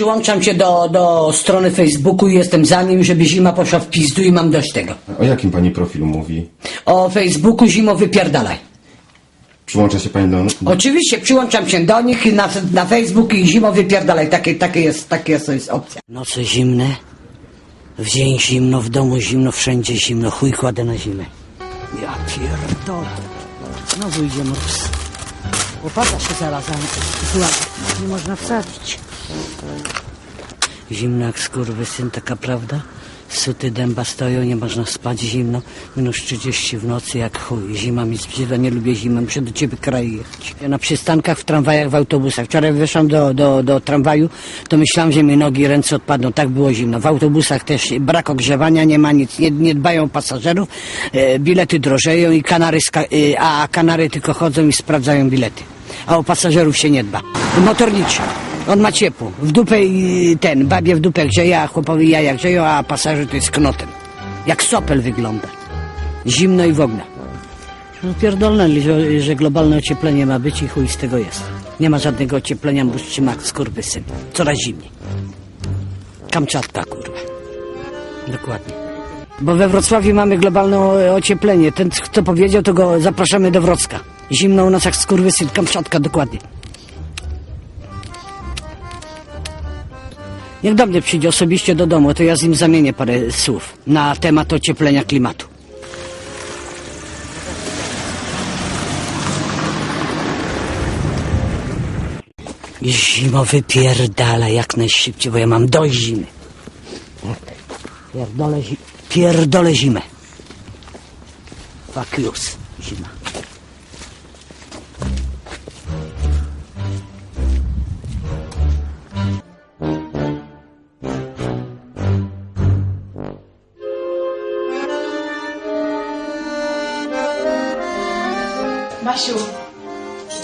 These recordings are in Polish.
Przyłączam się do, do strony Facebooku i jestem za nim, żeby zima poszła w pizdu i mam dość tego. O jakim pani profilu mówi? O Facebooku zimo wypierdalaj. Przyłącza się pani do... Oczywiście przyłączam się do nich na, na Facebook i zimo wypierdalaj. Takie, takie, jest, takie jest, to jest opcja. Noce zimne, w dzień zimno, w domu zimno, wszędzie zimno. Chuj kładę na zimę. Ja pierdolę. Znowu idzie mróz. Łopata się zaraz złapie. Nie można wsadzić. Zimno jak skurwysyn, taka prawda? Suty dęba stoją, nie można spać zimno. Minus 30 w nocy jak chuj. Zima mi zbrzydła, nie lubię zimy, muszę do ciebie kraju jechać. Ja na przystankach, w tramwajach, w autobusach. Wczoraj wyszłam do, do, do tramwaju, to myślałam, że mi nogi i ręce odpadną. Tak było zimno. W autobusach też brak ogrzewania, nie ma nic, nie, nie dbają pasażerów. E, bilety drożeją i kanary, e, a kanary tylko chodzą i sprawdzają bilety. A o pasażerów się nie dba. Motorniczy. On ma ciepło. W dupę i ten, babie w dupę grzeje, a chłopowi jaja grzeją, a pasażer to jest knotem. Jak sopel wygląda. Zimno i w ogóle. No pierdolne, że, że globalne ocieplenie ma być i chuj z tego jest. Nie ma żadnego ocieplenia, bo trzyma skurwysyn. Coraz zimniej. Kamczatka, kurwa. Dokładnie. Bo we Wrocławiu mamy globalne ocieplenie. Ten, kto powiedział, to go zapraszamy do Wrocka. Zimno u nas jak skurwysyn, Kamczatka, dokładnie. Niech do mnie przyjdzie osobiście do domu, to ja z nim zamienię parę słów na temat ocieplenia klimatu. Zimo wypierdala jak najszybciej, bo ja mam dość zimy. Pierdolę, zi pierdolę zimę. Fuck zima. Basiu,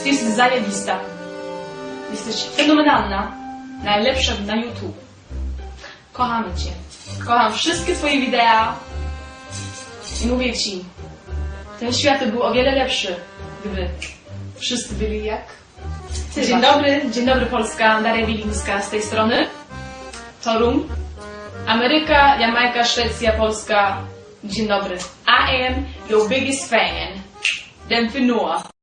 ty jesteś zajebista. Jesteś fenomenalna. Najlepsza na YouTube. Kochamy cię. Kocham wszystkie twoje wideo. I mówię ci, ten świat by był o wiele lepszy, gdyby wszyscy byli jak ty. Dzień dobry, dzień dobry Polska, Daria Wilińska z tej strony. Torum. Ameryka, Jamajka, Szwecja, Polska. Dzień dobry. I am your biggest fan. Den förnås.